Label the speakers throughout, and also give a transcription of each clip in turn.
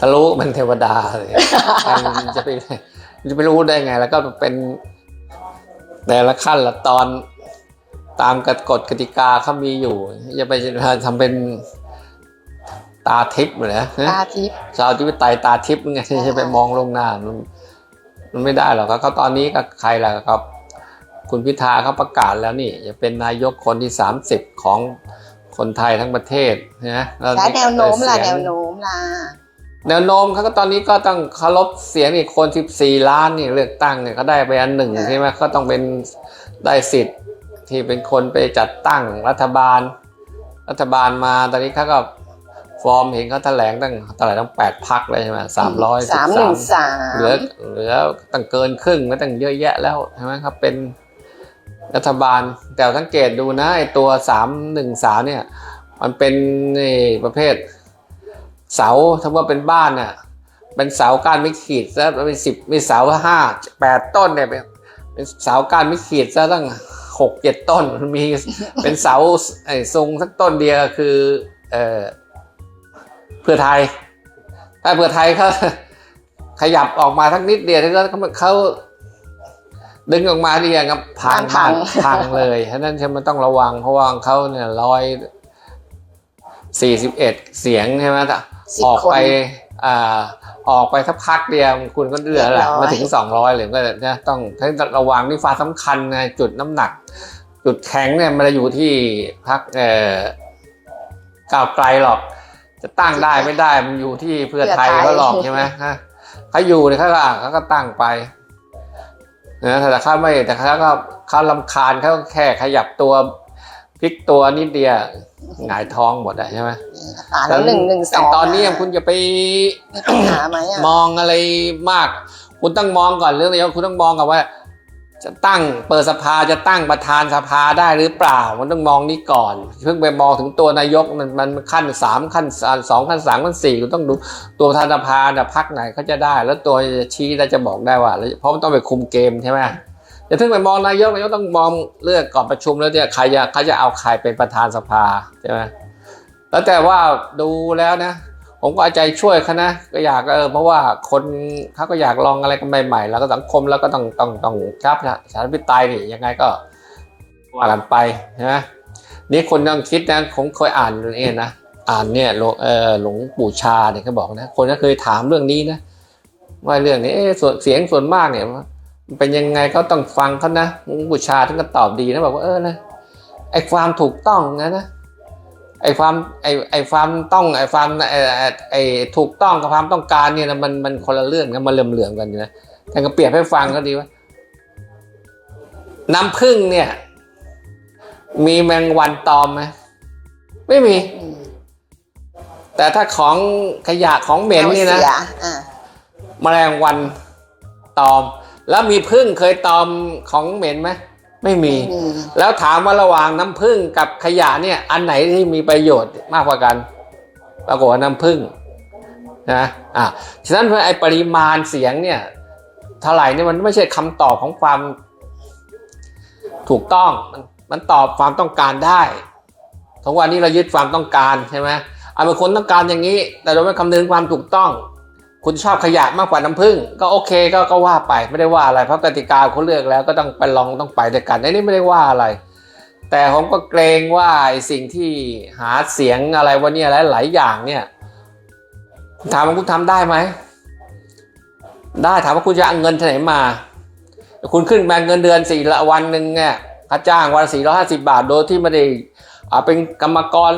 Speaker 1: ทะลุเป็นเทวดาเลยมันจะไปจะไปรู้ได้ไง แล้วก็เป็นแต่ละขั้นละตอนตามกฎกฎกติกาเขามีอยู่จะไปทำเป็นตาทิพย์เหรอ
Speaker 2: ตาทิพย์
Speaker 1: ชาวที่ไปไตตาทิพย์ไงจะไปมองลงหน้ามันมันไม่ได้หรอกครับเขาตอนนี้ก็ใครล่ะครับ คุณพิธาเขาประกาศแล้วนี่จะเป็นนายกคนที่สามสิบของคนไทยทั้งประเทศนะแล้ว
Speaker 2: แล้วแนวโน้มล่ะ
Speaker 1: เสี
Speaker 2: แน
Speaker 1: ยง
Speaker 2: วโน้มล่ะ
Speaker 1: แนวโน้มเขาก็ตอนนี้ก็ต้องเคารพเสียงอีกคนสิบสี่ล้านนี่เลือกตั้งเนี่ยเขาได้ไปอันหนึ่งใช่ไหมก็ต้องเป็นได้สิทธิ์ที่เป็นคนไปจัดตั้งรัฐบาล รัฐบาลมาตอนนี้เขาก็ฟอร์มเห็นเขาแถลงตั้งเท่าไหร่ตั้งแปดพักเลยใช่ไหมสามร้อย
Speaker 2: สามหนึ่งสาม
Speaker 1: เหลือเหลือตั้งเกินครึ่งแล้วตั้งเยอะแยะแล้วใช่ไหมครับเป็นรัฐบาล แต่สังเกตดูนะไอตัวสามหนึ่งสามเนี่ย มันเป็นนี่ประเภท เสาถ้าว่าเป็นบ้านน่ะเป็นเสาก้านไม่ขีดซะเป็นสิบมีเสาห้าแปดต้นเนี่ยเป็นเป็นเสาก้านไม่ขีดซะตั้งหกเจ็ดต้นมันมีเป็นเสาไอ้ทรงสักต้นเดียวคือเออเพื่อไทย ถ้าเพื่อไทยเขาขยับออกมาทักนิดเดียวแล้วเขาเขาดึงออกมาที่ยังกับพัง
Speaker 2: พัง
Speaker 1: พังเลยฉะนั้นฉันมันต้องระวังเพราะว่าเขาเนี่ยร้อยสี่สิบเอ็ดเสียงใช่ไหมถ้า
Speaker 2: สิบ
Speaker 1: ออกไป
Speaker 2: คน
Speaker 1: อ่าออกไปสักพักเดียวคุณก็เหลือแหละ
Speaker 2: เรียบร้อย
Speaker 1: มาถึงสองร้อยเลยก็นะต้องต้องระวังนี่ฟ้าสำคัญไงจุดน้ำหนัก จุดแข็งเนี่ยมันจะอยู่ที่พักเอ่อก้าวไกลหรอก จะตั้งได้ไม่ได้มันอยู่ที่เพื่อไทยเขาหรอกใช่ไหมฮะเขาอยู่เนี่ยเขาก็เขาก็ตั้งไปนะแต่เขาไม่แต่เขาก็เขาลำคาญเขาแค่ขยับตัวพลิกตัวนิดเดียว หงายท้องหมดอะใช่ไหม
Speaker 2: อ่าแล้วหนึ่งหนึ่งส
Speaker 1: แต่
Speaker 2: อง
Speaker 1: ตอนนี้คุณจะไป
Speaker 2: มีปัญหาไหมอะ
Speaker 1: มองอะไรมาก คุณต้องมองก่อนเรื่องนายกคุณต้องมองก่อนว่า จะตั้งเปิดสภาจะตั้งประธานสภาได้หรือเปล่า มันต้องมองนี้ก่อน เพิ่งไปมองถึงตัวนายกมันมันขั้นสามขั้นสองขั้นสามขั้นสี่คุณต้องดูตัวประธานสภาเนี่ยพักไหนเขาจะได้ แล้วตัวจะชี้แล้วจะบอกได้ว่าแล้วเพราะมันต้องไปคุมเกมใช่ไหม จะเพิ่งไปมองนายกนายกต้องมองเลือกก่อนประชุมแล้วเนี่ยใครจะเขาจะเอาใครเป็นประธานสภาใช่ไหมแล้วแต่ว่าดูแล้วนะ ผมก็อาใจช่วยเขานะก็อยากเออเพราะว่าคนเขาก็อยากลองอะไรกันใหม่ๆ แล้วก็สังคมแล้วก็ต้องต้องต้องครับนะสารพิตายนี่ยังไงก็ว่ากันไปนะนี่คนต้องคิดนะผมเคยอ่านเองนะอ่านเนี่ยหลวงเออหลวงปู่ชาเนี่ยเขาบอกนะ คนก็เคยถามเรื่องนี้นะว่าเรื่องนี้เอ๊ะส่วนเสียงส่วนมากเนี่ย เป็นยังไงเขาต้องฟังเขานะหลวงปู่ชาท่านก็ตอบดีนะบอกว่าเออนะไอ้ความถูกต้องนะนะไอ้ความไอ้ไอ้ความต้องไอ้ความไอ้ไอ้ไอ้ถูกต้องกับความต้องการเนี่ยนะมันมันคนละเรื่องกันมันเหลื่อมๆกันอยู่นะแต่ก็เปรียบให้ฟังก็ดีว่า น้ำผึ้งเนี่ย มีแมงวันตอมไหมไม่มี
Speaker 2: อืม
Speaker 1: แต่ถ้าของขยะของเหม็นนี่นะ
Speaker 2: สียอ่า
Speaker 1: แมลงวันตอม แล้วมีผึ้งเคยตอมของเหม็นไหมไม่มี
Speaker 2: อืม
Speaker 1: แล้วถามว่าระหว่างน้ำผึ้งกับขยะเนี่ย อันไหนที่มีประโยชน์มากกว่ากัน ปรากฏว่าน้ำผึ้งนะอะฉะนั้นไอ้ปริมาณเสียงเนี่ยเท่าไหร่เนี่ยมันไม่ใช่คำตอบของความถูกต้องมันมันตอบความต้องการได้ทุกวันนี้เรายึดความต้องการใช่ไหมเอาเป็นคนต้องการอย่างนี้ แต่เราไม่คำนึงความถูกต้อง คุณชอบขยะมากกว่าน้ำผึ้งก็โอเคก็ก็ว่าไปไม่ได้ว่าอะไรเพราะกติกาเขาเลือกแล้วก็ต้องไปลองต้องไปด้วยกันอันนี้ไม่ได้ว่าอะไร แต่ผมก็เกรงว่าสิ่งที่หาเสียงอะไรวะเนี่ยหลายๆอย่างเนี่ยถามว่าคุณทำได้ไหมได้ถามว่าคุณจะเอาเงินที่ไหนมา คุณขึ้นมาเงินเดือนสี่ละวันหนึ่งเนี่ยค่าจ้างวันสี่ร้อยห้าสิบาทโดยที่ไม่ได้อาเป็นกรรมกร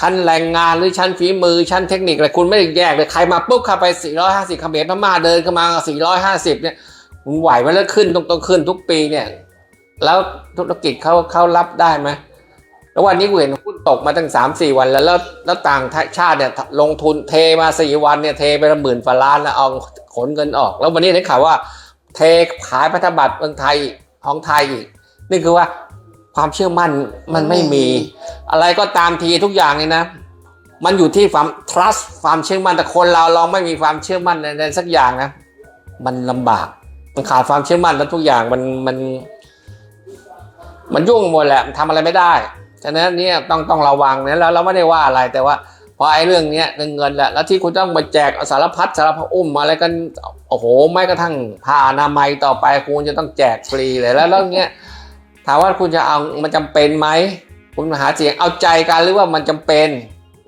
Speaker 1: ชั้นแรงงานหรือชั้นฝีมือชั้นเทคนิคอะไรคุณไม่ได้แยกเลยใครมาปุ๊บเข้าไปสี่ร้อยห้าสิบเขมรพม่าเดินเข้ามาสี่ร้อยห้าสิบเนี่ยคุณไหวไหมแล้วขึ้นต้องต้องขึ้นทุกปีเนี่ย แล้วธุรกิจเขาเขารับได้ไหมแล้ววันนี้กูเห็นหุ้นตกมาตั้งสามสี่วันแล้วแล้วแล้วต่างชาติเนี่ยลงทุนเทมาสี่วันเนี่ยเทไปละหมื่นฝ่าล้านแล้วเอาขนเงินออก แล้ววันนี้ได้ข่าวว่า เทขายพันธบัตรเมืองไทยของไทยอีกนี่คือว่า ความเชื่อมั่นมันไม่มี อะไรก็ตามทีทุกอย่างเลยนะ มันอยู่ที่ความ trust ความเชื่อมั่นแต่คนเราลองไม่มีความเชื่อมั่นในในสักอย่างนะ มันลำบาก มันขาดความเชื่อมั่นแล้วทุกอย่างมันมัน มันยุ่งหมดแหละมันทำอะไรไม่ได้ฉะนั้นเนี่ยต้องต้องระวังนะแล้วเราไม่ได้ว่าอะไรแต่ว่าพราะไอ้เรื่องเนี้ยเรื่องเงินแหละแล้วที่คุณต้องมาแจกสารพัดสารพัดอุ้มอะไรกันโอ้โหแม้กระทั่งผ้าอนามัยต่อไปคุณจะต้องแจกฟรีเลยแล้วเรื่องเนี้ย ถามว่าคุณจะเอามันจำเป็นไหมคุณหาเสียงเอาใจกันหรือว่ามันจำเป็น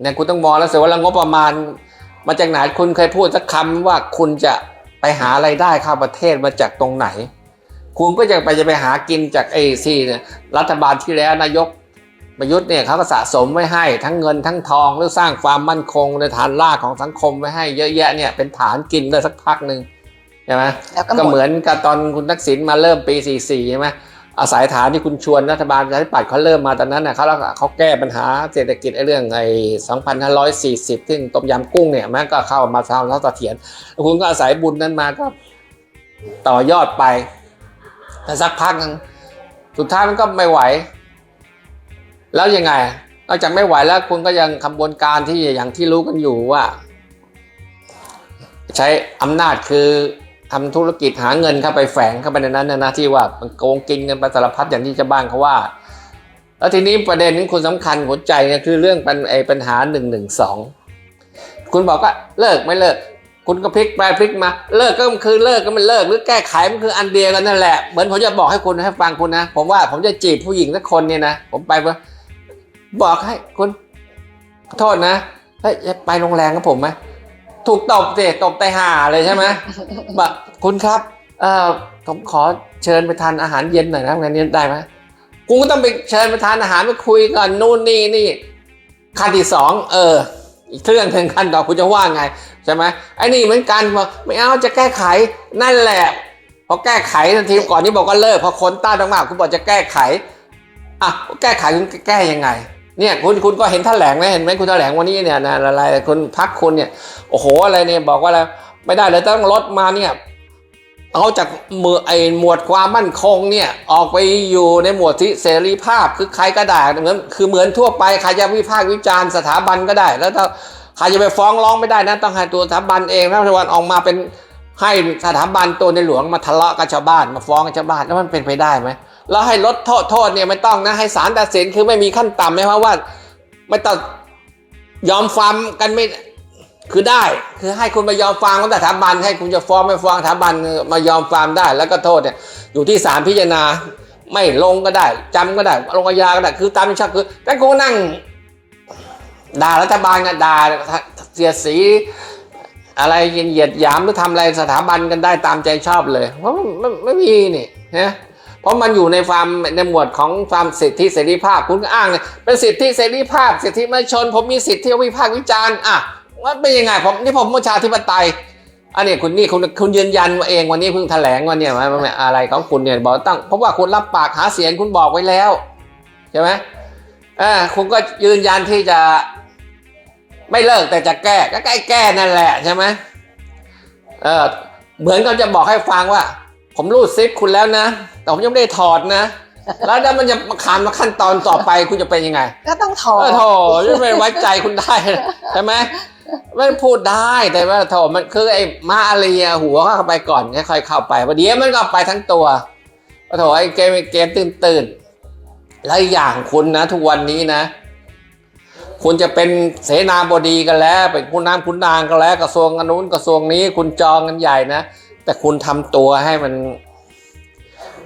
Speaker 1: เนี่ยคุณต้องมองแล้วเสียว่าแล้วงบประมาณ มาจากไหนคุณเคยพูดสักคำว่าคุณจะไปหาอะไรายได้เข้าประเทศมาจากตรงไหน คุณก็จะไปจะไปหากินจากไอ้ที่เนี่ยรัฐบาลที่แล้วนายกประยุทธ์เนี่ยเขาก็สะสมไว้ให้ทั้งเงินทั้งทองหรือสร้างความมั่นคงในฐานรากของสังคมไว้ให้เยอะแยะเนี่ยเป็นฐานกินได้สักพักหนึ่งใช่ไหม
Speaker 2: แล้วก็ห
Speaker 1: ก็
Speaker 2: ม
Speaker 1: เห
Speaker 2: ด
Speaker 1: มือนกับตอนคุณทักษิณมาเริ่มปี 44ใช่ไหม อาศัยฐานที่คุณชวนรัฐบาลประชาธิปัตย์เขาเริ่มมาตอนนั้นนะเขาแล้วเขาแก้ปัญหาเศรษฐกิจไอ้เรื่องไอ้2,540 ซึ่งต้มยำกุ้งเนี่ยมันก็เข้ามาทำแล้วเถียรแล้วคุณก็อาศัยบุญนั้นมาก็ต่อยอดไปแต่สักพักนึงสุดท้ายมันก็ไม่ไหว แล้วยังไง นอกจากไม่ไหวแล้วคุณก็ยังขบวนการที่อย่างที่รู้กันอยู่ว่า ใช้อำนาจคือ ทำธุรกิจหาเงินเข้าไปแฝงเข้าไปในนั้นนะนะที่ว่ามันโกงกินกันไปสารพัดอย่างที่ชาวบ้านเขาว่า แล้วทีนี้ประเด็นนี้คุณสำคัญหัวใจเนี่ยคือเรื่องปัญไอปัญหาหนึ่งหนึ่งสองคุณบอกว่าเลิกไม่เลิก คุณก็พลิกไปพลิกมา เลิกก็มันคือเลิกก็มันเลิกหรือแก้ไขมันคืออันเดียวกันนั่นแหละเหมือนผมจะบอกให้คุณให้ฟังคุณนะผมว่าผมจะจีบผู้หญิงสักคนเนี่ยนะผมไปว่าบอกให้คุณขอโทษนะเฮ้ยไปโรงแรมกับผมไหม ถูกตบสิตบไตห่าเลยใช่ไหมบอกคุณครับเอ่อผมขอเชิญไปทานอาหารเย็นหน่อยนะงานนี้ได้ไหมกูก็ต้องไปเชิญไปทานอาหารไปคุยกันนู่นนี่นี่ขั้นที่สองเออ อีกเรื่องหนึ่งขั้นต่อคุณจะว่าไงใช่ไหมไอ้นี่เหมือนกันบอกไม่เอาจะแก้ไขนั่นแหละพอแก้ไขทันทีก่อนนี้บอกว่าเลิกพอคนต้านมากๆคุณบอกจะแก้ไขอะแก้ไขคุณแก้ยังไง เนี่ยคุณคุณก็เห็นแถลงนะเห็นไหมคุณแถลงวันนี้เนี่ยนะอะไรคุณพักคุณเนี่ยโอ้โหอะไรเนี่ยบอกว่าอะไรไม่ได้เลยต้องลดมาเนี่ยเอาจากมือไอ้หมวดความมั่นคงเนี่ยออกไปอยู่ในหมวดที่เสรีภาพคือใครก็ได้เหมือนคือเหมือนทั่วไปใครจะวิพากษ์วิจารณ์สถาบันก็ได้ แล้วถ้าใครจะไปฟ้องร้องไม่ได้นะต้องให้ตัวสถาบันเองรัฐบาลออกมาเป็นให้สถาบันตัวในหลวงมาทะเลาะกับชาวบ้านมาฟ้องกับชาวบ้านแล้วมันเป็นไปได้ไหม แล้วให้ลดโทษโทษเนี่ยไม่ต้องนะให้ศาลตัดสินคือไม่มีขั้นต่ำไหมเพราะว่าไม่ต้องยอมความกันไม่คือได้ คือให้คุณมายอมฟังของสถาบันให้คุณจะฟ้องไม่ฟ้องสถาบันมายอมฟังได้ แล้วก็โทษเนี่ยอยู่ที่ศาลพิจารณาไม่ลงก็ได้จำก็ได้ ลงอาญาก็ได้ คือตามชอบคือแต่กูนั่งด่ารัฐบาลกันด่าเสียสี อะไรเหยียดหยามหรือทำอะไรสถาบันกันได้ตามใจชอบเลยเพราะมันมันไม่มีนี่นะ เพราะมันอยู่ในความในหมวดของความสิทธิเสรีภาพคุณก็อ้างเลยเป็นสิทธิเสรีภาพ สิทธิมนชน ผมมีสิทธิที่วิพากษ์วิจารณ์อะว่าเป็นยังไงผมนี่ผมประชาธิปไตยอันนี้คุณนี่คุณคุณยืนยันมาเองวันนี้เพิ่งแถลงว่าเนี่ยว่าอะไรของคุณเนี่ยบอกตั้งเพราะว่าคุณรับปากหาเสียงคุณบอกไว้แล้วใช่ไหมอ่าคุณก็ยืนยันที่จะไม่เลิกแต่จะแก้ก็ใกล้แก้นั่นแหละใช่ไหมเออเหมือนเขาจะบอกให้ฟังว่า ผมรูดซิปคุณแล้วนะ แต่ผมยังไม่ได้ถอดนะ แล้วถ้ามันจะมาขานมาขั้นตอนต่อไปคุณจะเป็นยังไง
Speaker 2: ก็ต้องถอ
Speaker 1: เอ
Speaker 2: ด
Speaker 1: อโถจะไม่ไว้ใจคุณได้ใช่ไหมไม่พูดได้แต่ว่าโถมันคือไอ้มาอาเรียหัวเข้าไปก่อนค่อยๆเข้าไปประเดี๋ยวมันก็ไปทั้งตัวโถไอ้เกมเกมตื่นตื่นๆแล้วอย่างคุณนะ ทุกวันนี้นะ คุณจะเป็นเสนาบดีกันแล้ว เป็นคุณนางคุณนางกันแล้วกระทรวงอนนุนกระทรวงนี้คุณจองกันใหญ่นะ แต่คุณทำตัวให้มัน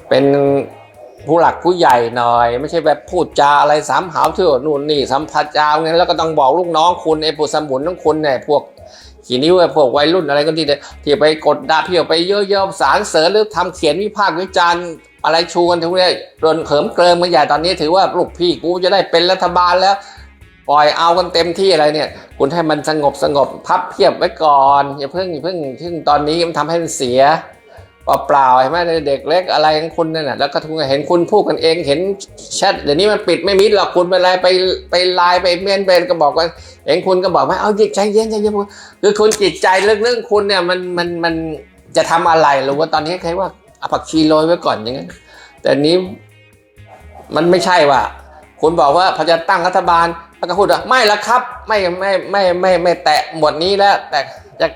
Speaker 1: เป็นผู้หลักผู้ใหญ่หน่อย ไม่ใช่แบบพูดจาอะไรสามหาวเที่ยวนู่นนี่สัมผัสจาวเนี่ยแล้วก็ต้องบอกลูกน้องคุณไอ้ผู้สมุนของคุณเนี่ยพวกขี่นิ้วไอ้พวกวัยรุ่นอะไรก็ที่ที่ไปกดด่าเพี่ยวไปเยอะๆสารเสริญหรือทำเขียนวิพากษ์วิจารณ์อะไรชูกันทุกเรื่องโดนเขิมเกลิมกันใหญ่ตอนนี้ถือว่าลูกพี่กูจะได้เป็นรัฐบาลแล้ว ปล่อยเอากันเต็มที่อะไรเนี่ย คุณให้มันสงบสงบพับเพียบไว้ก่อนอย่าเพิ่งอย่าเพิ่งซึ่งตอนนี้มันทำให้มันเสียเปล่าๆเห็นไหมเด็กเล็กอะไรของคุณนั่นแหละแล้วก็ทุกคนเห็นคุณพูดกันเองเห็นแชทเดี๋ยวนี้มันปิดไม่มิดหรอกคุณไปไลน์ไปไปไลน์ไปเมนไปก็บอกว่าเห็นคุณก็บอกว่าเอาใจเย็นใจเย็นคือคุณจิตใจลึกๆคุณเนี่ยมันมันมันจะทำอะไรหรือว่าตอนนี้ใครว่าอาผักชีโรยไว้ก่อนอย่างนั้นแต่นี้มันไม่ใช่ว่าคุณบอกว่าพอจะตั้งรัฐบาล แล้วก็พูดว่าไม่ละครับ ไม่ไม่ไม่ไม่ไม่แตะหมวดนี้แล้ว แต่จะ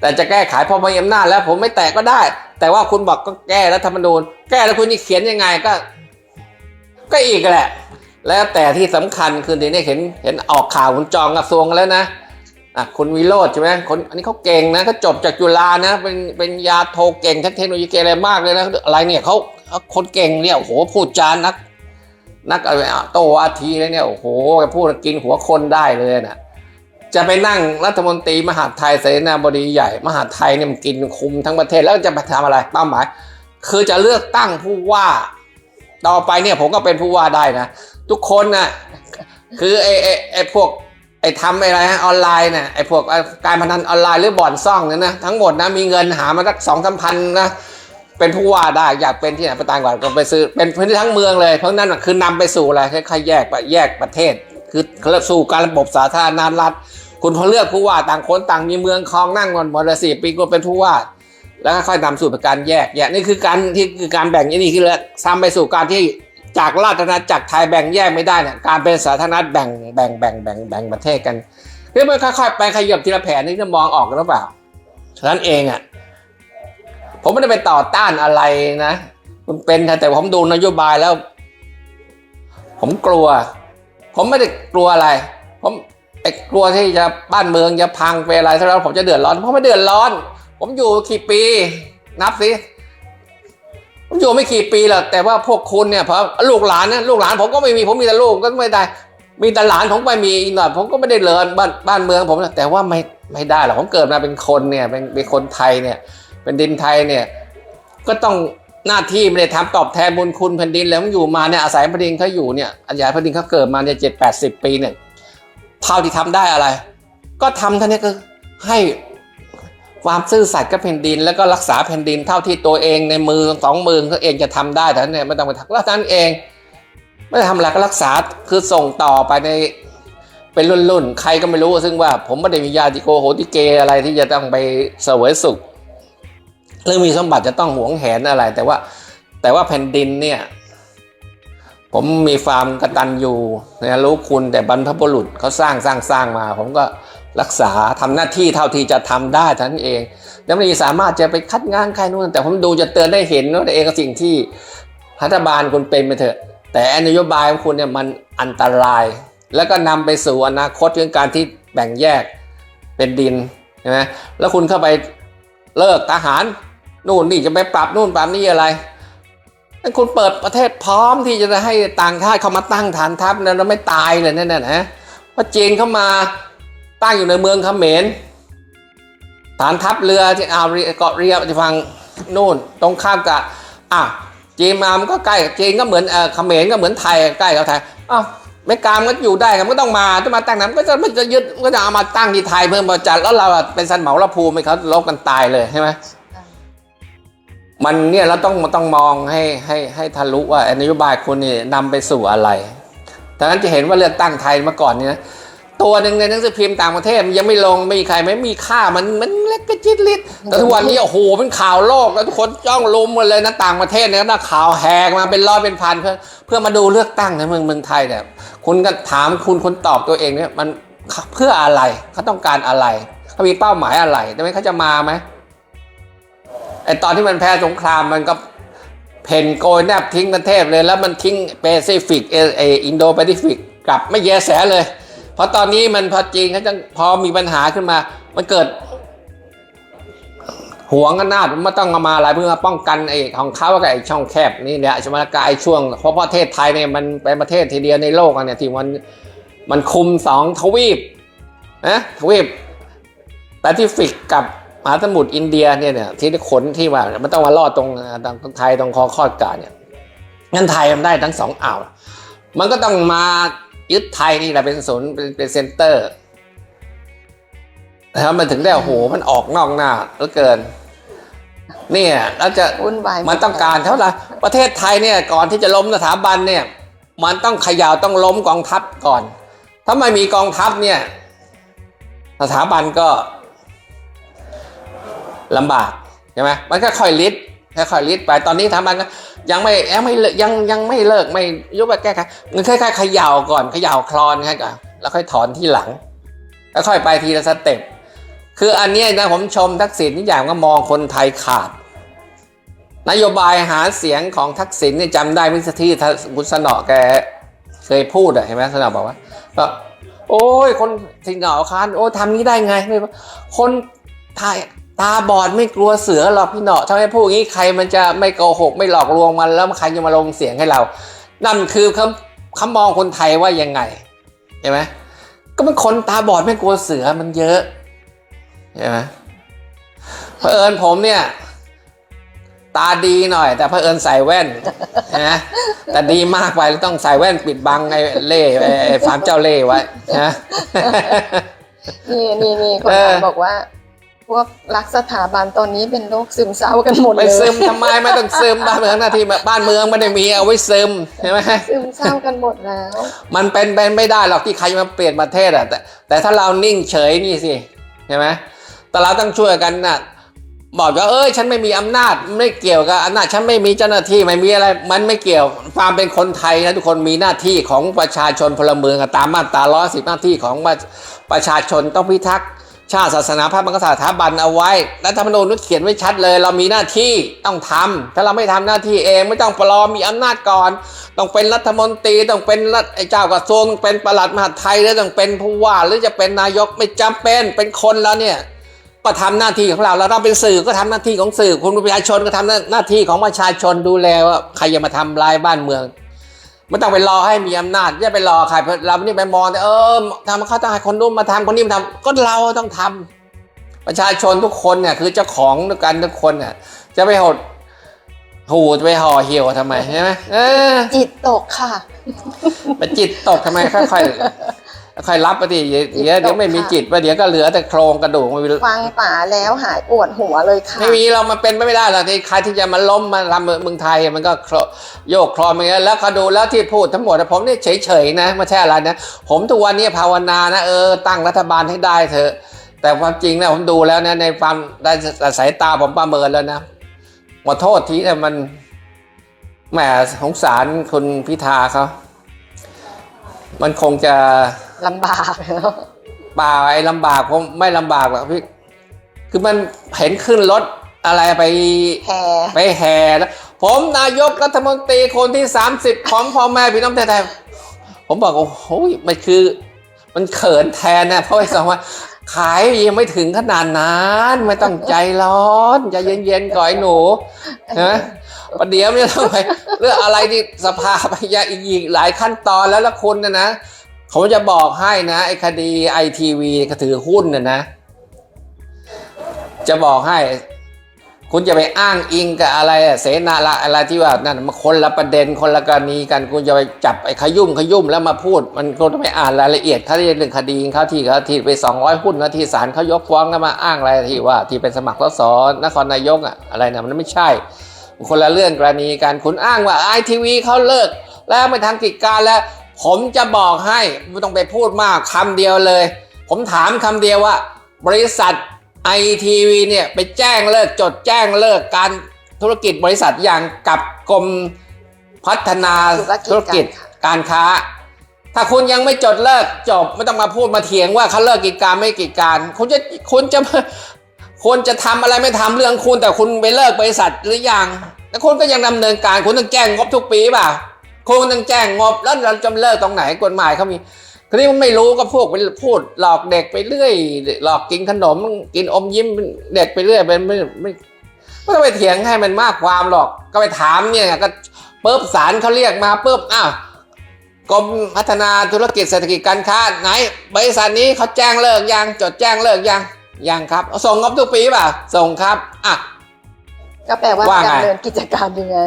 Speaker 1: แต่จะแก้ไขพอมีอำนาจแล้วผมไม่แตะก็ได้ แต่ว่าคุณบอกก็แก้รัฐธรรมนูญ แก้แล้วคุณจะเขียนยังไงก็ ก็อีกแหละ แล้วแต่ที่สำคัญคือเดี๋ยวนี้เห็นเห็นออกข่าวคุณจองกระทรวงแล้วนะอะคุณวิโรจใช่ไหมคนอันนี้เขาเก่งนะเขาจบจากจุฬานะ เป็นเป็นยาโทเก่งทันเทคโนโลยีเก่งอะไรมากเลยนะอะไรเนี่ยเขาเขาคนเก่งเนี่ยโอ้โหพูดจานัก นักอะไรอะโตวาทีเลยเนี่ยโอ้โหพูดกินหัวคนได้เลยนะจะไปนั่งรัฐมนตรีมหาไทยเสนาบดีใหญ่ มหาไทยเนี่ยมันกินคุมทั้งประเทศแล้วจะไปทำอะไรเป้าหมาย คือจะเลือกตั้งผู้ว่าต่อไปเนี่ยผมก็เป็นผู้ว่าได้นะ ทุกคนนะคือไอ้ไอ้ไอ้พวกไอ้ทำอะไรฮะออนไลน์เนี่ยไอ้พวกการพนันออนไลน์หรือบ่อนซ่องเนี่ยนะทั้งหมดนะมีเงินหามาสักสองสามพันนะ เป็นผู้ว่าได้อยากเป็นที่ไหนไปต่างจังหวัดก็ไปซื้อเป็นพื้นที่ทั้งเมืองเลยเพราะนั่นคือนำไปสู่อะไรค่อยๆแยกแยกประเทศ คือเขาสู่การระบบสาธารณรัฐ คุณพอเลือกผู้ว่าต่างคนต่างมีเมืองคลองนั่งก่อนหมดเลยสี่ปีก็เป็นผู้ว่า แล้วค่อยนำสู่การแยกแยกนี่คือการที่คือการแบ่งนี่คือแล้วซ้ำไปสู่การที่จากราชอาณาจักรไทยแบ่งแยกไม่ได้เนี่ยการเป็นสาธารณรัฐแบ่งแบ่งแบ่งแบ่งแบ่งประเทศกันคืองมันค่อยๆไปขยับทีละแผนนี่จะมองออกหรือเปล่าฉะนั้นเองอะ ผมไม่ได้ไปต่อต้านอะไรนะมันเป็นแต่ผมดูนโยบายแล้ว ผมกลัว ผมไม่ได้กลัวอะไร ผมไอ้กลัวที่จะบ้านเมืองจะพังไปอะไรซะแล้วผมจะเดือดร้อน เพราะไม่เดือดร้อน ผมอยู่กี่ปี นับสิผมอยู่ไม่กี่ปีหรอกแต่ว่าพวกคุณเนี่ยพราะลูกหลานนะลูกหลานผมก็ไม่มีผมมีแต่ลูกก็ไม่ได้ มีแต่หลานผมไปมีอีกหน่อยผมก็ไม่ได้เลินบ้านบ้านเมืองผมแต่ว่าไม่ไม่ได้หรอกผมเกิดมาเป็นคนเนี่ยเป็นเป็นคนไทยเนี่ย เป็นดินไทยเนี่ย ก็ต้องหน้าที่ไม่ได้ทำตอบแทนบุญคุณแผ่นดินแล้วผมอยู่มาเนี่ยอาศัยแผ่นดินเขาอยู่เนี่ยอาศัยแผ่นดินเขาเกิดมาเนี่ยเจ็ดแปดสิบปีเนี่ยเท่าที่ทำได้อะไร ก็ทำเท่านี้ก็ให้ความซื่อสัตย์กับแผ่นดิน แล้วก็รักษาแผ่นดินเท่าที่ตัวเองในมือสองมือเขาเองจะทำได้แต่นั้นเนี่ยไม่ต้องไปทักแล้วท่านเองไม่ได้ทำอะไรก็รักษาคือส่งต่อไปในเป็นรุ่นๆใครก็ไม่รู้ซึ่งว่าผมไม่ได้มีญาติโกโหติเกอะไรที่จะต้องไปเสวยสุข เรื่องมีสมบัติจะต้องหวงแหนอะไร แต่ว่าแต่ว่าแผ่นดินเนี่ยผมมีความกระตัญญูนะรู้คุณแต่บรรพบุรุษเขาสร้างสร้างสร้างมา ผมก็รักษาทำหน้าที่เท่าที่จะทำได้ท่านั้นเองแล้วไม่สามารถจะไปคัดงานใครนู่นแต่ผมดูจะเตือนได้เห็นว่าเองกับสิ่งที่รัฐบาลคุณเป็นไปเถอะ แต่นโยบายของคุณเนี่ยมันอันตราย แล้วก็นำไปสู่อนาคตเรื่องการที่แบ่งแยกเป็นดินใช่ไหมแล้วคุณเข้าไปเลิกทหาร นู่นนี่จะไปปรับนู่นปรับนี่อะไรนั่นคุณเปิดประเทศพร้อมที่จะให้ต่างชาติเข้ามาตั้งฐานทัพนะแล้วไม่ตายเลยนั่นนะนะเพราะจีนเข้ามาตั้งอยู่ในเมืองเขมรฐานทัพเรือที่อ่าวเกาะเรียที่ฟังนู่นตรงข้ามกับอะจีนมามันก็ใกล้จีนก็เหมือนเออเขมรก็เหมือนไทยใกล้กับไทยอ้าวไม่กามก็อยู่ได้มันก็ต้องมาถ้ามาตั้งนั้นก็จะไม่จะยึดก็จะเอามาตั้งที่ไทยเพิ่มประจันแล้วเราเป็นสันเหมาละภูมิให้เขาลบกันตายเลยใช่ไหม มันเนี่ยเราต้องต้องมองให้ให้ให้ทะลุว่าอนโยบายคุณนี่นำไปสู่อะไรดังนั้นจะเห็นว่าเลือกตั้งไทยเมื่อก่อนเนี่ยตัวหนึ่งในหนังสือพิมพ์ต่างประเทศมันยังไม่ลงไม่มีใครไม่มีค่ามันมันเล็กกระจิตลิดแต่ทุกวันนี้โอ้โหเป็นข่าวโลกแล้วทุกคนจ้องลุมกันเลยนะต่างประเทศเนี่ยนะข่าวแหกมาเป็นร้อยเป็นพันเพื่อเพื่อมาดูเลือกตั้งในเมืองเมืองไทยเนี่ยคุณก็ถามคุณคุณตอบตัวเองเนี่ยมันเพื่ออะไรเขาต้องการอะไรเขามีเป้าหมายอะไรแต่ไมเขาจะมาไหม ไอตอนที่มันแพ้สงครามมันก็เพนโกยแนบทิ้งประเทศเลย แล้วมันทิ้งแปซิฟิกเอเออินโดแปซิฟิกกลับไม่แยแสเลย เพราะตอนนี้มันพอจีนเขาจะพอมีปัญหาขึ้นมา มันเกิดหวงอำนาจมันไม่ต้องมาอะไรเพื่อป้องกันไอ้ของเขากับไอ้ช่องแคบนี่เนี่ยใช่ไหมล่ะกไอ้ช่วงเพราะประเทศไทยเนี่ยมันเป็นประเทศทีเดียวในโลกอะเนี่ยที่มันมันคุมสองทวีปนะทวีปแปซิฟิกกับ มหาสมุทรอินเดียเนี่ยเนี่ยที่ขนที่ว่ามันต้องมาลอดตรงตรงไทยตรงคอคอดกาเนี่ยงั้นไทยมันได้ทั้งสองอ่าว มันก็ต้องมายึดไทยนี่แหละเป็นศูนย์เป็นเป็นเซ็นเตอร์นะครับมันถึงได้โอ้โหมันออกนอกหน้าเหลือเกิน เนี่ยแล้วจะ
Speaker 2: วุ่นวาย
Speaker 1: มันต้องการเท่าไหร่ประเทศไทยเนี่ยก่อนที่จะล้มสถาบันเนี่ย มันต้องเขย่าต้องล้มกองทัพก่อน ถ้าไม่มีกองทัพเนี่ย สถาบันก็ ลำบากใช่ไหมมันก็ค่อยลิดค่อยลิดไปตอนนี้สถาบันก็ยังไม่ยังไม่เลิกยังยังไม่เลิกไม่ยุบไปแก้ไขมันค่อยๆเขย่าก่อนเขย่าคลอนให้ก่อนแล้วค่อยถอนที่หลังแล้วค่อยไปทีละสเต็ปคืออันนี้นะผมชมทักษิณนี่อย่างก็มองคนไทยขาด นโยบายหาเสียงของทักษิณเนี่ยจำได้เมื่ที่คุณสนอแกเคยพูดอะเห็นไหมสนอบอกว่าก็โอ้ยคนสิงเหงาคานโอ้ทำนี้ได้ไง คนไทย ตาบอดไม่กลัวเสือหรอกพี่หนอถ้าไม่พูดอย่างนี้ใครมันจะไม่โกหกไม่หลอกลวงมันแล้วใครจะมาลงเสียงให้เรา นั่นคือเขาเขามองคนไทยว่ายังไงเห็นไหมก็มันคนตาบอดไม่กลัวเสือมันเยอะเห็นไหมเผอิญผมเนี่ย ตาดีหน่อย แต่เผอิญใส่แว่นนะแต่ดีมากไปแล้วต้องใส่แว่นปิดบังไอ้เล่ไอ้ไอ้ฟาร์มเจ้าเล่ไว้นะ
Speaker 2: นี่นี่นี่คน
Speaker 1: ออ
Speaker 2: ถามบอกว่า พวกรักสถาบันตอนนี้เป็นโรคซึมเศร้ากันหมด
Speaker 1: ไป
Speaker 2: เลย
Speaker 1: ซึมทำไมไม่ต้องซึมบ้านเมืองหน้าที่บ้านเมืองไม่ได้มีเอาไว้ซึมใช่ไหม
Speaker 2: ซึมเศร้ากันหมดแล้ว
Speaker 1: มันเป็นไปไม่ได้หรอกที่ใครจะมาเปลี่ยนประเทศอะแต่แต่ถ้าเรานิ่งเฉยนี่สิใช่ไหมแต่เราต้องช่วยกันนะบอกว่าเอ้ยฉันไม่มีอำนาจไม่เกี่ยวกับอำนาจฉันไม่มีเจ้าหน้าที่ไม่มีอะไรมันไม่เกี่ยวความเป็นคนไทยนะทุกคนมีหน้าที่ของประชาชนพลเมืองอะตามมาตราร้อยสิบหน้าที่ของประประชาชนต้องพิทักษ์ ชาติศาสนาพระมหากษัตริย์สถาบันเอาไว้รัฐธรรมนูญเขียนไว้ชัดเลย เรามีหน้าที่ต้องทำถ้าเราไม่ทำหน้าที่เองไม่ต้องปลอมีอำนาจก่อน ต้องเป็นรัฐมนตรีต้องเป็นรัฐไอ้เจ้ากระทรวงต้องเป็นประหลัดมหาดไทยหรือต้องเป็นผู้ว่าหรือจะเป็นนายกไม่จำเป็นเป็นคนแล้วเนี่ยก็ทำหน้าที่ของเราแล้วเราเป็นสื่อก็ทำหน้าที่ของสื่อคุณประชาชนก็ทำหน้าที่ของประชาชนดูแลว่าใครจะมาทำลายบ้านเมือง ไม่ต้องไปรอให้มีอำนาจอย่าไปรอใครเราไม่ได้ไปมองแต่เออทำเขาต้องให้คนนู้นมาทำคนนี้มาทำก็เราต้องทำประชาชนทุกคนเนี่ยคือเจ้าของด้วยกันทุกคนเนี่ยจะไปหดหูจะไปห่อเหี่ยวทำไมใช่ไหมเออ
Speaker 2: จิตตกค่ะ
Speaker 1: มันจิตตกทำไมค่อยๆ ค่อยๆรับไปดิเดี๋ยวเดี๋ยวเดี๋ยวไม่มีจิตไปเดี๋ยวก็เหลือแต่โครงกระดูกไม่มี
Speaker 2: ฟังป๋าแล้วหายปวดหัวเลยค่ะ
Speaker 1: ไม่มีเรามันเป็นไปไม่ได้หรอกที่ใครที่จะมาล้มมาทำเมืองไทยมันก็โครโยกคลอนไปงั้นแล้วเขาดูแล้วที่พูดทั้งหมดนะผมนี่เฉยๆนะไม่ใช่อะไรนะ ผมทุกวันนี้ภาวนานะเออตั้งรัฐบาลให้ได้เถอะแต่ความจริงนะผมดูแล้วนะในความได้สายตาผมประเมินแล้วนะขอโทษทีแต่มันแหมสงสารคุณพิธาเขา มันคงจะ
Speaker 2: ลำบากเนอะ
Speaker 1: เปล่าไอ้ลำบากผมไม่ลำบากหรอกพี่ คือมันเห็นขึ้นรถอะไรไป
Speaker 2: แห่
Speaker 1: ไปแห่แล้วผมนายกรัฐมนตรีคนที่ 30 ของพ่อแม่พี่น้องไทยๆผมบอกโอ้โหมันคือ มันเขินแทนนะเพราะไอ้สองว่าขายยังไม่ถึงขนาดนั้น ไม่ต้องใจร้อนใจเย็นๆก่อนไอ้หนูนะ ประเดี๋ยวมันจะต้องไปเรื่องอะไรที่สภาไปยาอีกหลายขั้นตอนแล้วละคุณนะนะผมจะบอกให้นะไอ้คดีไอทีวีก็ถือหุ้นน่ะนะ จะบอกให้ คุณจะไปอ้างอิงกับอะไรอะเสนาละอะไรที่ว่านั่นมันคนละประเด็นคนละกรณีกัน คุณจะไปจับไอ้ขยุ่มขยุ่มแล้วมาพูด มันคุณต้องไปอ่านรายละเอียดเขาเรียกเรื่องคดีเขาที่เขาที่ไปสองร้อยหุ้นเขาที่ศาลเขายกฟ้องแล้วมาอ้างอะไรที่ว่า ที่เป็นสมัครสสนครนายกอะอะไรนะมันไม่ใช่ คนละเรื่องกรณีกันคุณอ้างว่าไอทีวีเขาเลิก แล้วไม่ทางกิจการแล้ว ผมจะบอกให้ไม่ต้องไปพูดมากคำเดียวเลย ผมถามคำเดียวว่า บริษัทไอทีวีเนี่ยไปแจ้งเลิกจดแจ้งเลิกการธุรกิจบริษัทอย่างกับกรมพัฒนาธุรกิจการค้า ถ้าคุณยังไม่จดเลิกจบไม่ต้องมาพูดมาเถียงว่าเขาเลิกกิจการไม่กิจการ คุณจะคุณจะ ควรจะทำอะไรไม่ทำเรื่องคุณแต่คุณไปเลิกบริษัทหรือยังแล้วคุณก็ยังดำเนินการคุณต้องแจ้งงบทุกปีเปล่าคุณต้องแจ้งงบแล้วเราจะเลิกตรงไหนกฎหมายเขามีทีนี้มันไม่รู้ก็พวกไปพูดหลอกเด็กไปเรื่อย หลอกกินขนมกินอมยิ้มเด็กไปเรื่อยเป็นไม่ไม่ไม่ต้องไปเถียงให้มันมากความหรอกก็ไปถามเนี่ยก็เปุ๊บศาลเขาเรียกมาเปุ๊บอ้าวกรมพัฒนาธุรกิจเศรษฐกิจการค้าไหนบริษัทนี้เขาแจ้งเลิกยังจดแจ้งเลิกยัง ยังครับเอาส่งงบทุกปีป่ะ ส่งครับ อะ
Speaker 2: ก็แปลว่า
Speaker 1: ว่าไง
Speaker 2: ดำเนินกิจการยังไง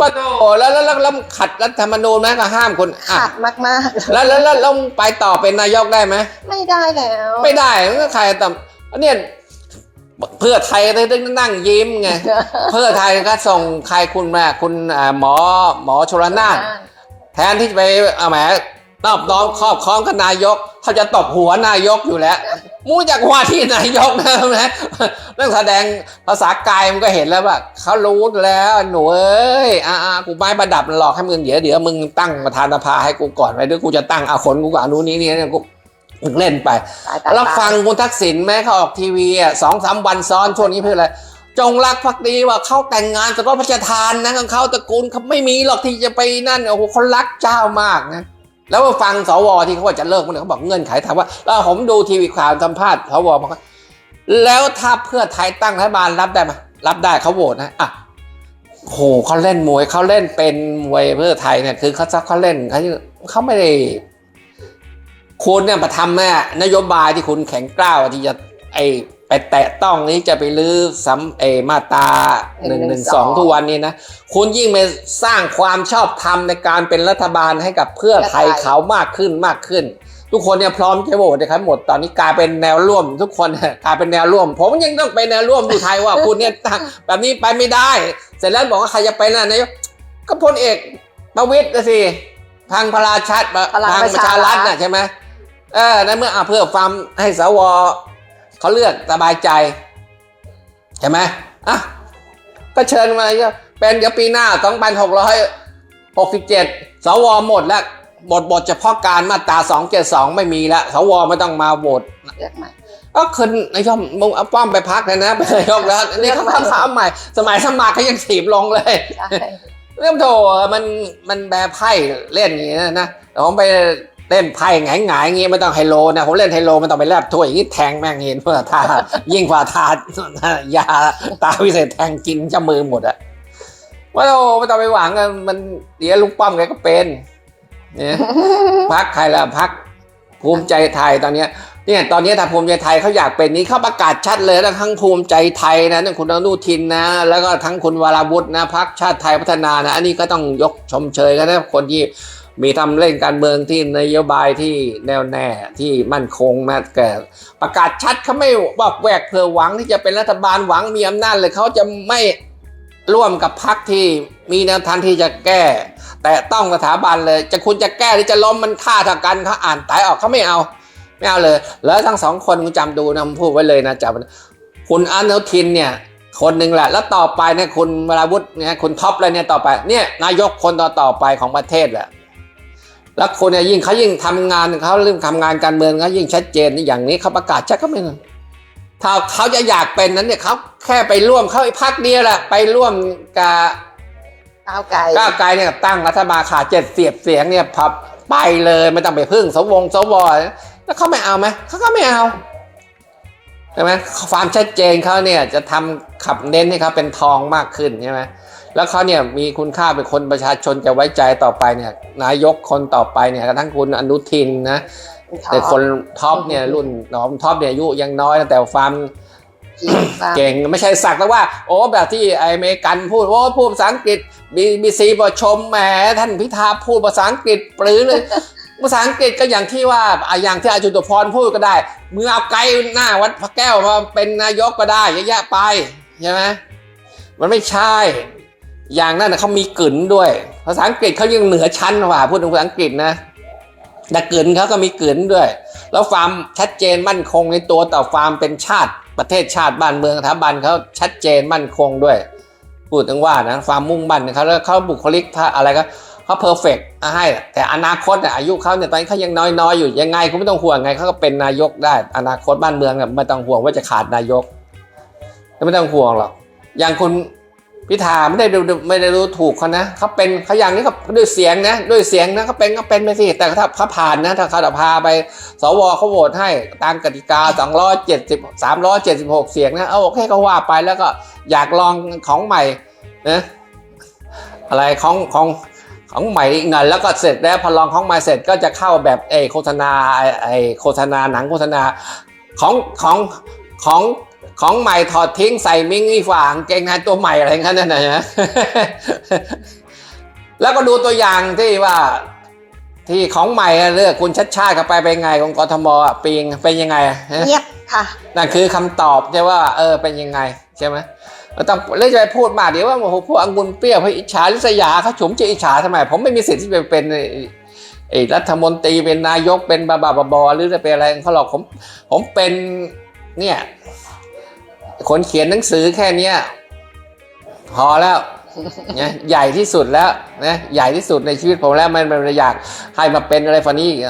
Speaker 1: ปะโถแล้วแล้วแล้วแล้วขัดรัฐธรรมนูญไหมก็ห้ามคนอะ
Speaker 2: ขาดมากๆ
Speaker 1: แล้วแล้วแล้วแล้วไปต่อเป็นนายกได้ไหม
Speaker 2: ไม่ได้แล้ว
Speaker 1: ไม่ได้มันก็ใครแต่เนี่ยเพื่อไทยได้ได้นั่งยิ้มไง เพื่อไทยก็ส่งใครคุณมาคุณอ่าหมอหมอชลนาน แทนที่จะไปเอาแหม นอบน้อมครอบครองกับนายกเขาจะตบหัวนายกอยู่แล้วมูจากว่าที่นายกนะนะเรื่องแสดงภาษากายมันก็เห็นแล้วว่าเขารู้แล้วหนูเอ้ยอ่าอ่ากูไม้ประดับหลอกให้มึงเดี๋ยวเดี๋ยวมึงตั้งประธานสภาให้กูก่อนไปด้วยกูจะตั้งเอาคนกูกับอนุนี้นี่เนี่ยกูมึงเล่นไป
Speaker 2: ตายตาย
Speaker 1: แล้วฟัง
Speaker 2: ตาย
Speaker 1: คุณทักษิณแม้เขาออกทีวีอะสองสามวันซ้อนช่วงนี้เพื่ออะไรจงรักภักดีว่าเขาแต่งงานกับพระราชทานนะของเขาตระกูลเขาไม่มีหรอกที่จะไปนั่นโอ้โหเขารักเจ้ามากนะ แล้วมาฟังสวที่เขาว่าจะเลิกมันยเขาบอกเงื่อนไขถามว่าแล้วผมดูทีวีข่าวสัมภาษณ์สวบอกว่าแล้วถ้าเพื่อไทยตั้งรัฐบาลรับได้ไหมรับได้เขาโหวตนะอะโหเขาเล่นมวยเขาเล่นเป็นมวยเพื่อไทยเนี่ยคือเขาเขาเล่นเขาเขาไม่ได้คุณเนี่ยมาทำเนี่นโยบายที่คุณแข็งกล้าวที่จะไอ ไปแตะต้องนี้จะไปลื้อซ้ำเอมาตราหนึ่งหนึ่งสอง
Speaker 2: 112
Speaker 1: ทุกวันนี้นะ คุณยิ่งไปสร้างความชอบธรรมในการเป็นรัฐบาลให้กับเพื่อไทย
Speaker 2: เพื่อไทย
Speaker 1: เขามากขึ้นมากขึ้น ทุกคนเนี่ยพร้อมจะโหวตนะครับหมดตอนนี้กลายเป็นแนวร่วม ทุกคนกลายเป็นแนวร่วม ผมยังต้องเป็นแนวร่วมอยู่ไทยว่าคุณเนี่ยแบบนี้ไปไม่ได้ เสร็จแล้วบอกว่าใครจะไปน่ะนายกก็พลเอกประวิตรนะสิทางพระราชา
Speaker 2: พลัง
Speaker 1: ทาง
Speaker 2: ประ
Speaker 1: ประ
Speaker 2: ชา
Speaker 1: ชา
Speaker 2: รั
Speaker 1: รั
Speaker 2: ฐ
Speaker 1: ฐน่ะใช่ไหมเออในเมื่ออะเพื่อความให้สว เขาเลือกสบายใจใช่ไหมอะก็เชิญมาเยอะเป็นเดี๋ยวปีหน้าสองพันหกร้อยหกสิบเจ็ดสวหมดแล้วบทบทเฉพาะการมาตราสองเจ็ดสองไม่มีแล้วสวไม่ต้องมาโหวต
Speaker 2: เลือกใหม่
Speaker 1: ก็คืนนายกมึงเอาป้อมไปพักเลยนะเป็นนายกแล้วอันนี่เขาทำข่าวใหม่ สมัยสมัครเขายังถีบลงเลย
Speaker 2: ใช่
Speaker 1: เรื่องโถมันมันแบร์ไพ่เล่นอย่างนี้นะแต่ผมไป เล่นไพ่หงายหงายอย่างงี้ไม่ต้องไฮโลนะผมเล่นไฮโลมันต้องไปแลบถ้วยอย่างนี้แทงแม่งเห็นเพื่อทายิ่งกว่าทายาตาวิเศษแทงกินจ้ามือหมดอะว่าโอ้ไม่ต้องไปหวังอะมันเดี๋ยวลุงป้อมแกก็เป็นเนี่ยพักใครละพักภูมิใจไทยตอนเนี้ยเนี่ยตอนนี้ถ้าภูมิใจไทยเขาอยากเป็นนี้เขาประกาศชัดเลยนะทั้งภูมิใจไทยนะทั้งคุณอนุทินนะ แล้วก็ทั้งคุณวราวุฒินะพักชาติไทยพัฒนานะ อันนี้ก็ต้องยกชมเชยกันนะคนที่ มีทำเล่นการเมืองที่นโยบายที่แน่วแน่ที่มั่นคงนะแกประกาศชัดเขาไม่บอกแวกเพื่อหวังที่จะเป็นรัฐบาลหวังมีอำนาจเลยเขาจะไม่ร่วมกับพักที่มีแนวทางที่จะแก้ แต่ต้องสถาบันเลย จะคุณจะแก้หรือจะล้มมันค่าเท่ากันเขาอ่านตายออกเขาไม่เอาไม่เอาเลย แล้วทั้งสองคนคุณจำดูนะผมพูดไว้เลยนะจำคุณอนุทินเนี่ยคนหนึ่งแหละแล้วต่อไปเนี่ยคุณวราวุฒิเนี่ยคุณท็อปเลยเนี่ยต่อไปเนี่ยนายกคนต่อต่อไปของประเทศแหละ แล้วคนเนี่ยยิ่งเขายิ่งทำงานเขาเรื่องทำงานการเมืองเขายิ่งชัดเจนอย่างนี้เขาประกาศชัดก็ไม่เลยถ้าเขาจะอยากเป็นนั้นเนี่ยเขาแค่ไปร่วมเขาไอ้พักเดียวแหละไปร่วมกับ
Speaker 2: ก้าวไกล
Speaker 1: ก้าวไกลเนี่ยตั้งรัฐบาลขาดเจ็ดเสียบเสียงเนี่ยพับไปเลยไม่ต้องไปพึ่งสวงสวแล้วเขาไม่เอาไหมเขาก็ไม่เอาใช่ไหมความชัดเจนเขาเนี่ยจะทำขับเน้นให้เขาเป็นทองมากขึ้นใช่ไหม แล้วเขาเนี่ยมีคุณค่าเป็นคนประชาชนจะไว้ใจต่อไปเนี่ยนายกคนต่อไปเนี่ยกระทั่งคุณอนุทินนะแต่คนท็อปเนี่ยรุ่นน้องท็อปเนี่ยอายุยังน้อยนะแต่ความเก่งไม่ใช่สักแต่ว่า โอ้แบบที่ไออเมริกันพูดโอ้พูดภาษาอังกฤษบีบีซีบอกชมแหมท่านพิธาพูดภาษาอังกฤษปรือเลยภาษาอังกฤษก็อย่างที่ว่าอะอย่างที่อาจุตุพรพูดก็ได้มือเอาไกด์หน้าวัดพระแก้วมาเป็นนายกก็ได้เยอะแยะไปใช่ไหมมันไม่ใช่ อย่างนั้นนะเขามีกลืนด้วย ภาษาอังกฤษเขายังเหนือชั้นกว่าพูดถึงภาษาอังกฤษนะแต่กลืนเขาก็มีกลืนด้วย แล้วความชัดเจนมั่นคงในตัวต่อความเป็นชาติประเทศชาติบ้านเมืองสถาบันเขาชัดเจนมั่นคงด้วย พูดถึงว่านะความมุ่งมั่นเขาแล้วเขาบุคลิกถ้าอะไรก็เขาเพอร์เฟกต์ให้ แต่อนาคตเนี่ยอายุเขาเนี่ยตอนนี้เขายังน้อยๆ อยู่ยังไงคุณไม่ต้องห่วงไงเขาก็เป็นนายกได้ อนาคตบ้านเมืองเนี่ยไม่ต้องห่วงว่าจะขาดนายกไม่ต้องห่วงหรอกอย่างคุณ พิธาไม่ได้ดูไม่ได้รู้ถูกเขานะเขาเป็นเขาอย่างนี้เขาด้วยเสียงนะด้วยเสียงนะเขาเป็นก็เป็นไปสิแต่ถ้าเขาผ่านนะถ้าเขาจะพาไป สวเขาโหวตให้ตามกติกา 270 376 เสียงนะเอาโอเคก็ว่าไปแล้วก็อยากลองของใหม่นะอะไรของของของใหม่อีกหน่อยแล้วก็เสร็จแล้วพอลองของใหม่เสร็จก็จะเข้าแบบเอโฆษณาไอโฆษณาหนังโฆษณาของของของ ของใหม่ถอดทิ้งใส่มิ้งนี่ฝางเกงในตัวใหม่อะไรกันนั่นนะแล้วก็ดูตัวอย่างที่ว่าที่ของใหม่อะเลือกคุณชัดชาติเข้าไปเป็นไงของกทมอะปีงเป็นยังไงอะฮะ
Speaker 2: เงียบค่ะ
Speaker 1: นั่นคือคำตอบใช่ว่า เออเป็นยังไงใช่ไหมเราต้องเล่จะไปพูดมากเดี๋ยวว่าโอ้โหพวกองุ่นเปรี้ยวพวกอิจฉาลิษยาเขาฉุมจะอิจฉาทำไม ผมไม่มีสิทธิ์ที่จะเป็นไอ้ไอ้รัฐมนตรีเป็นนายกเป็นบาบาบาบอหรือจะเป็นอะไรของเขาหรอกผมผมเป็นเนี่ย คนเขียนหนังสือแค่เนี้ยพอแล้วเนี่ยใหญ่ที่สุดแล้วนะใหญ่ที่สุดในชีวิตผมแล้วมันมันอยากให้มาเป็นอะไรฝันนี้อีก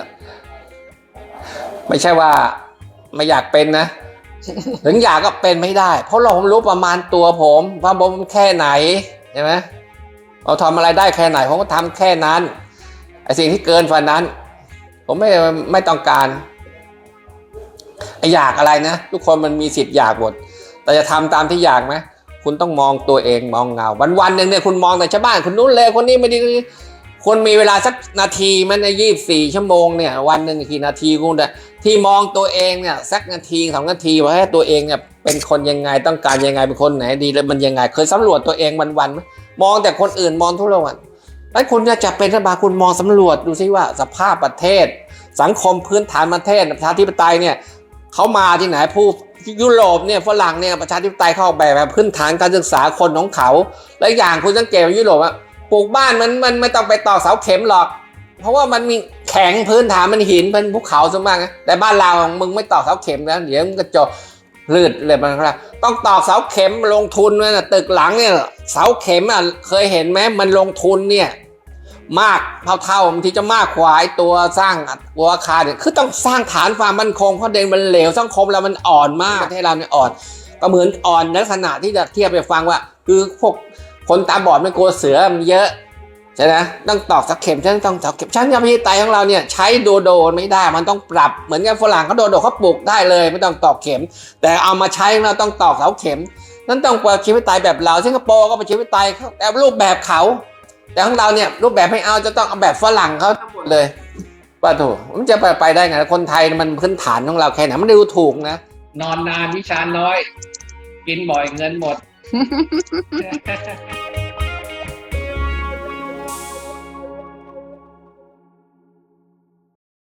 Speaker 1: ไม่ใช่ว่าไม่อยากเป็นนะถึงอยากก็เป็นไม่ได้ เพราะเราผมรู้ประมาณตัวผมว่าผมแค่ไหนใช่ไหมเราทำอะไรได้แค่ไหนผมก็ทำแค่นั้นไอ้สิ่งที่เกินฝันนั้น ผมไม่ไม่ต้องการไออยากอะไรนะทุกคนมันมีสิทธิ์อยากหมด แต่จะทำตามที่อยากไหมคุณต้องมองตัวเองมองเงา วันวันๆหนึ่งเนี่ยคุณมองแต่ชาวบ้านคุณนู้นเลยคนนี้ไม่ดีคนนี้คุณมีเวลาสักนาทีมันในยี่สี่ชั่วโมงเนี่ยวันหนึ่งกี่นาทีคุณเนี่ยที่มองตัวเองเนี่ยสักนาทีสองนาทีว่าให้ตัวเองเนี่ยเป็นคนยังไงต้องการยังไงเป็นคนไหนดีแล้วมันยังไง เคยสำรวจตัวเองวันวันๆมองแต่คนอื่นมองทุกเรื่องวันแล้วคุณจะจะเป็นรัฐบาลคุณมองสำรวจดูซิว่าสภาพประเทศ สังคมพื้นฐานประเทศประชาธิปไตยเนี่ยเขามาที่ไหนผู้ ยุโรปเนี่ยฝรั่งเนี่ยประชาธิปไตยเข้าออกแบบแบบพื้นฐานการศึกษาคนของเขา และอย่างคุณสังเกตว่ายุโรปอะปลูกบ้านมันมันไม่ต้องไปตอกเสาเข็มหรอก เพราะว่ามันมีแข็งพื้นฐานมันหินเป็นภูเขาซะมากนะแต่บ้านเรามึงไม่ตอกเสาเข็มนะเดี๋ยวมันก็จบลืดเลยมันครับต้องตอกเสาเข็มลงทุนนะตึกหลังเนี่ยเสาเข็มอะเคยเห็นไหมมันลงทุนเนี่ย มากเท่าๆบางทีจะมากกว่าไอ้ตัวสร้างตัวอาคารเนี่ยคือต้องสร้างฐานความมั่นคงเพราะเด่นมันเหลวสังคมเรามันอ่อนมากประเทศเราเนี่ยอ่อน ก็เหมือนอ่อนในลักษณะที่จะเทียบไปฟังว่า คือพวกคนตาบอดไม่กลัวเสือมันเยอะใช่ไหมต้องตอกสักเข็มฉันต้องตอกเข็มฉันกับพี่ไตของเราเนี่ยใช้โดโดไม่ได้มันต้องปรับเหมือนกับฝรั่งเขาโดโดเขาปลูกได้เลย ไม่ต้องตอกเข็ม แต่เอามาใช้เราต้องตอกเสาเข็ม นั่นต้องประชีวิตไตแบบเราสิงคโปร์ก็ประชีวิตไตเขาแต่รูปแบบเขา แต่ของเราเนี่ยรูปแบบไม่เอาจะต้องเอาแบบฝรั่งเขาทั้งหมดเลยป้าถูกมันจะไปไปได้ไงคนไทยมันพื้นฐานของเราแค่ไหนมันดูถูกนะ นอนนานวิชาน้อย กินบ่อยเงินหมด